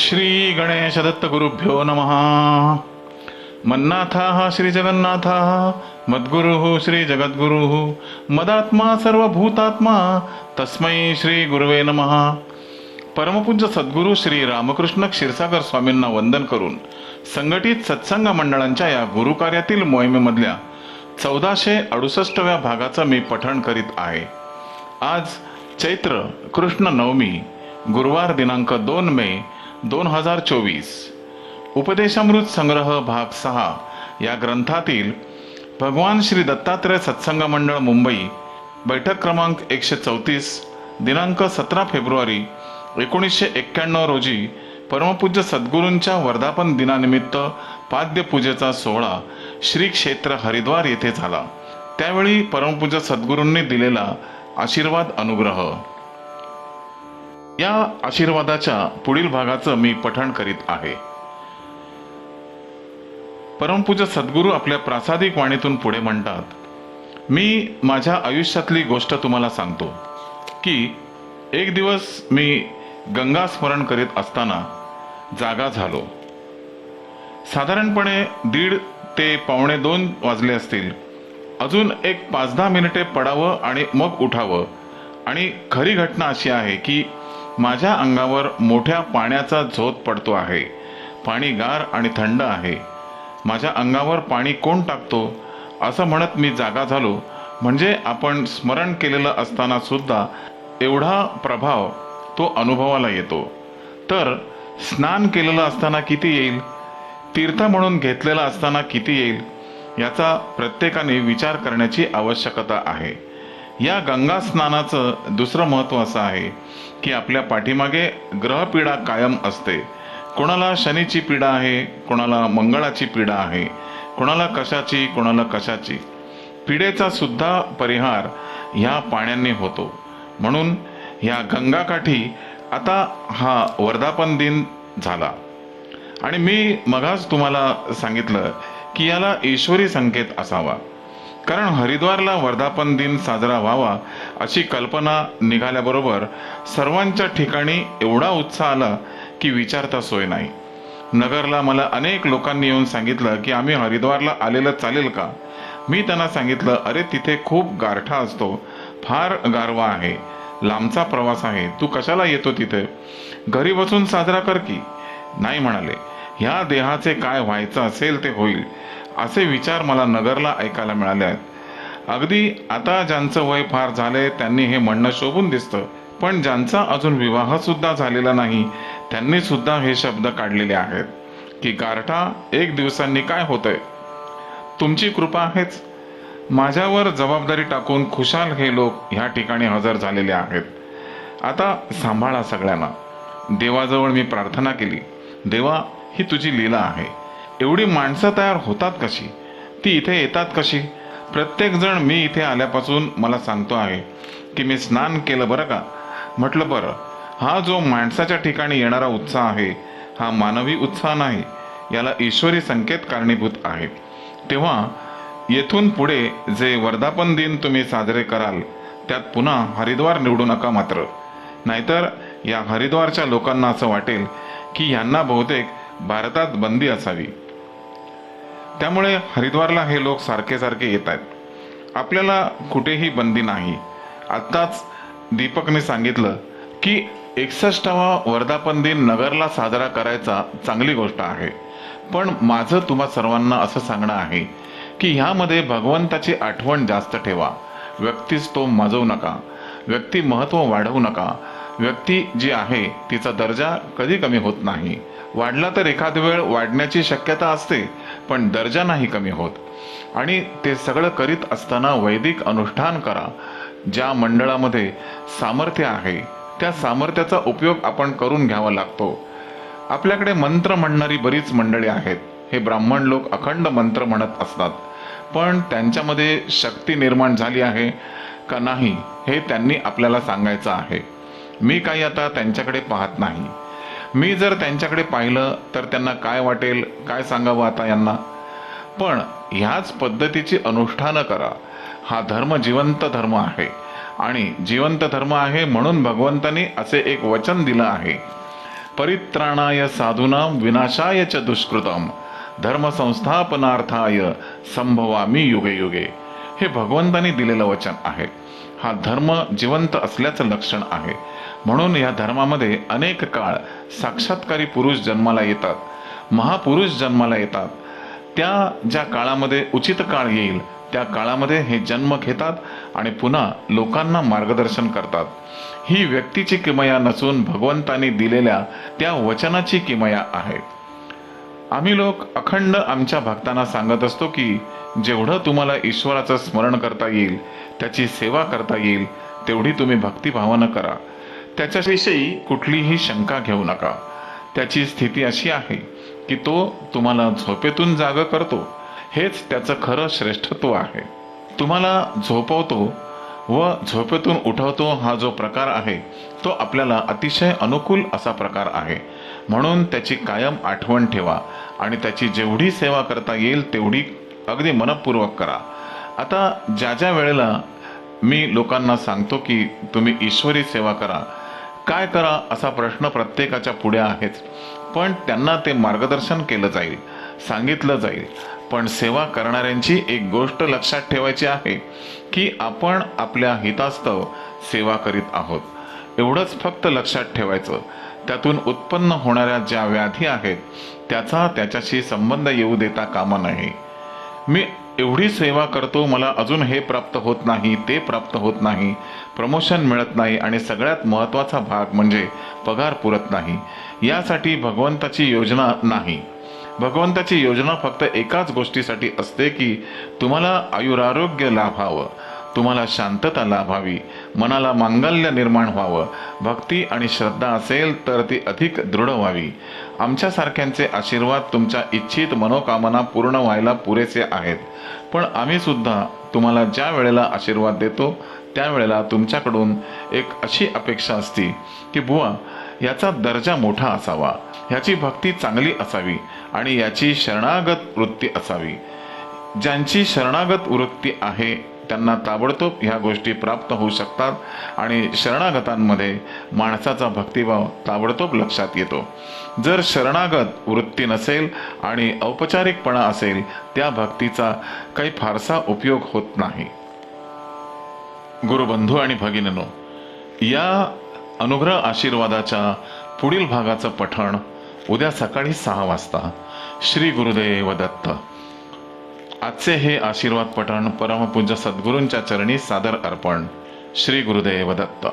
श्री गणेश दत्त गुरुभ्यो नमः। मन्नाथाः श्रीजगन्नाथाः मद्गुरुः श्री जगद्गुरुः मदात्मा सर्वभूतात्मा तस्मै श्री गुरुवे नमः। परमपूज्य सद्गुरू श्री रामकृष्ण क्षीरसागर स्वामींना वंदन करून संघटित सत्संग मंडळांच्या या गुरुकार्यातील मोहिमेमधल्या चौदाशे अडुसष्टव्या भागाचं मी पठण करीत आहे. आज चैत्र कृष्ण नवमी गुरुवार दिनांक दोन मे दोन हजार चोवीस. उपदेशामृत संग्रह भाग सहा या ग्रंथातील भगवान श्री दत्तात्रय सत्संग मंडळ मुंबई बैठक क्रमांक एकशे चौतीस दिनांक सतरा फेब्रुवारी एकोणीसशे एक्क्याण्णव रोजी परमपूज्य सद्गुरूंच्या वर्धापन दिनानिमित्त पाद्यपूजेचा सोहळा श्री क्षेत्र हरिद्वार येथे झाला. त्यावेळी परमपूज्य सद्गुरूंनी दिलेला आशीर्वाद अनुग्रह. या आशीर्वादाच्या पुढील भागाचं मी पठण करीत आहे. परमपूज्य सद्गुरू आपल्या प्रासादिक वाणीतून पुढे म्हणतात मी माझ्या आयुष्यातली गोष्ट तुम्हाला सांगतो की एक दिवस मी गंगा स्मरण करीत असताना जागा झालो. साधारणपणे दीड ते पावणे दोन वाजले असतील. अजून एक पाच दहा मिनिटे पडावं आणि मग उठावं. आणि खरी घटना अशी आहे की माझ्या अंगावर मोठ्या पाण्याचा झोत पडतो आहे. पाणी गार आणि थंड आहे. माझ्या अंगावर पाणी कोण टाकतो? असं म्हणत मी जागा झालो. म्हणजे आपण स्मरण केलेलं असताना सुद्धा एवढा प्रभाव तो अनुभवाला येतो. तर स्नान केलेलं असताना किती येईल? तीर्थ म्हणून घेतलेला असताना किती येईल? याचा प्रत्येकाने विचार करण्याची आवश्यकता आहे. या गंगा स्नानाचं दुसरं महत्त्व असं आहे की आपल्या पाठीमागे ग्रहपीडा कायम असते. कोणाला शनीची पीडा आहे कोणाला मंगळाची पीडा आहे कोणाला कशाची कोणाला कशाची. पिढेचा सुद्धा परिहार ह्या पाण्याने होतो. म्हणून ह्या गंगाकाठी आता हा वर्धापन दिन झाला. आणि मी मगाच तुम्हाला सांगितलं की याला ईश्वरी संकेत असावा. कारण हरिद्वारला वर्धापन दिन साजरा व्हावा अशी कल्पना निघाल्याबरोबर सर्वांच्या ठिकाणी एवढा उत्साह आला की विचारता सोय नाही. नगरला मला अनेक लोकांनी येऊन सांगितलं की आम्ही हरिद्वारला आलेलं चालेल का? मी त्यांना सांगितलं अरे तिथे खूप गारठा असतो. फार गारवा आहे. लांबचा प्रवास आहे. तू कशाला येतो तिथे? घरी बसून साजरा कर की. नाही म्हणाले. ह्या देहाचे काय व्हायचं असेल ते होईल. असे विचार मला नगरला ऐकायला मिळाले आहेत. अगदी आता ज्यांचं वय फार झालंय त्यांनी हे म्हणणं शोभून दिसतं. पण ज्यांचा अजून विवाह सुद्धा झालेला नाही त्यांनी सुद्धा हे शब्द काढलेले आहेत. की गारठा एक दिवसांनी काय होतंय? तुमची कृपा आहेच. माझ्यावर जबाबदारी टाकून खुशाल हे लोक ह्या ठिकाणी हजर झालेले आहेत. आता सांभाळा सगळ्यांना. देवाजवळ मी प्रार्थना केली. देवा ही तुझी लीला आहे. एवढी माणसं तयार होतात कशी? ती इथे येतात कशी? प्रत्येकजण मी इथे आल्यापासून मला सांगतो आहे की मी स्नान केलं बरं का? म्हटलं बरं हा जो माणसाच्या ठिकाणी येणारा उत्साह आहे हा मानवी उत्साह नाही याला ईश्वरी संकेत कारणीभूत आहे. तेव्हा येथून पुढे जे वर्धापन दिन तुम्ही साजरे कराल त्यात पुन्हा हरिद्वार निवडू नका मात्र. नाहीतर या हरिद्वारच्या लोकांना असं वाटेल की यांना बहुतेक भारतात बंदी असावी. त्यामुळे हरिद्वारला हे लोक सारखे सारखे येत आहेत. आपल्याला कुठेही बंदी नाही. आत्ताच दीपकने सांगितलं की एकसष्टावा वर्धापन दिन नगरला साजरा करायचा चांगली गोष्ट आहे. पण माझं तुम्हा सर्वांना असं सांगणं आहे की ह्यामध्ये भगवंताची आठवण जास्त ठेवा. व्यक्तीच तो माजवू नका. व्यक्ती महत्त्व वाढवू नका. व्यक्ती जी आहे तिचा दर्जा कधी कमी होत नाही. वाढला तर एखाद वेळ वाढण्याची शक्यता असते पण दर्जा नाही कमी होत. आणि ते सगळं करीत असताना वैदिक अनुष्ठान करा. ज्या मंडळामध्ये सामर्थ्य आहे त्या सामर्थ्याचा उपयोग आपण करून घ्यावा लागतो. आपल्याकडे मंत्र म्हणणारी बरीच मंडळी आहेत. हे ब्राह्मण लोक अखंड मंत्र म्हणत असतात. पण त्यांच्यामध्ये शक्ती निर्माण झाली आहे का नाही हे त्यांनी आपल्याला सांगायचं आहे. मी काही आता त्यांच्याकडे पाहत नाही. मी जर त्यांच्याकडे पाहिलं तर त्यांना काय वाटेल काय सांगावं आता यांना? पण ह्याच पद्धतीची अनुष्ठानं करा. हा धर्म जिवंत धर्म आहे. आणि जिवंत धर्म आहे म्हणून भगवंतांनी असे एक वचन दिलं आहे. परित्राणाय साधूनां विनाशाय च दुष्कृतम. धर्म संस्थापनार्थाय संभवामी युगे युगे. हे भगवंतांनी दिलेलं वचन आहे. हा धर्म जिवंत असल्याचं लक्षण आहे. म्हणून या धर्मामध्ये अनेक काळ साक्षात्कारी पुरुष जन्माला येतात. महापुरुष जन्माला येतात. त्या ज्या काळामध्ये उचित काळ येईल त्या काळामध्ये हे जन्म घेतात आणि पुन्हा लोकांना मार्गदर्शन करतात. ही व्यक्तीची किमया नसून भगवंतांनी दिलेल्या त्या वचनाची किमया आहे आम्ही लोक अखंड आमच्या भक्तांना सांगत असतो की जेवढं तुम्हाला ईश्वराचं स्मरण करता येईल त्याची सेवा करता येईल तेवढी तुम्ही भक्तिभावानं करा. त्याच्याविषयी कुठलीही शंका घेऊ नका. त्याची स्थिती अशी आहे की तो तुम्हाला झोपेतून जाग करतो. हेच त्याचं खरं श्रेष्ठत्व आहे. तुम्हाला झोपवतो व झोपेतून उठवतो हा जो प्रकार आहे तो आपल्याला अतिशय अनुकूल असा प्रकार आहे. म्हणून त्याची कायम आठवण ठेवा आणि त्याची जेवढी सेवा करता येईल तेवढी अगदी मनपूर्वक करा. आता ज्या ज्या वेळेला मी लोकांना सांगतो की तुम्ही ईश्वरी सेवा करा काय करा असा प्रश्न प्रत्येकाच्या पुढे आहेच. पण त्यांना ते मार्गदर्शन केलं जाईल सांगितलं जाईल. पण सेवा करणाऱ्यांची एक गोष्ट लक्षात ठेवायची आहे की आपण आपल्या हितास्तव सेवा करीत आहोत. एवढंच फक्त लक्षात ठेवायचं. त्यातून उत्पन्न होणाऱ्या ज्या व्याधी आहेत त्याचा त्याच्याशी संबंध येऊ देता कामा नाही मी एवढी सेवा करतो मला अजून हे प्राप्त होत नाही ते प्राप्त होत नाही प्रमोशन मिळत नाही आणि सगळ्यात महत्त्वाचा भाग म्हणजे पगार पुरत नाही. यासाठी भगवंताची योजना नाही. भगवंताची योजना फक्त एकाच गोष्टीसाठी असते की तुम्हाला आयुरारोग्य लाभावं. तुम्हाला शांतता लाभावी मनाला मांगल्य निर्माण व्हावं भक्ती आणि श्रद्धा असेल तर ती अधिक दृढ व्हावी. आमच्यासारख्यांचे आशीर्वाद तुमच्या इच्छित मनोकामना पूर्ण व्हायला पुरेसे आहेत. पण आम्ही सुद्धा तुम्हाला ज्या वेळेला आशीर्वाद देतो त्यावेळेला तुमच्याकडून एक अशी अपेक्षा असती की बुवा याचा दर्जा मोठा असावा ह्याची भक्ती चांगली असावी आणि याची शरणागत वृत्ती असावी. ज्यांची शरणागत वृत्ती आहे त्यांना ताबडतोब ह्या गोष्टी प्राप्त होऊ शकतात आणि शरणागतांमध्ये माणसाचा भक्तिभाव ताबडतोब लक्षात येतो. जर शरणागत वृत्ती नसेल आणि औपचारिकपणा असेल त्या भक्तीचा काही फारसा उपयोग होत नाही. गुरुबंधू आणि भगिनीनो या अनुग्रह आशीर्वादाच्या पुढील भागाचं पठण उद्या सकाळी सहा वाजता. श्री गुरुदेव दत्त. आजचे हे आशीर्वाद पठण परमपूज्य सद्गुरूंच्या चरणी सादर अर्पण. श्री गुरुदेव दत्त.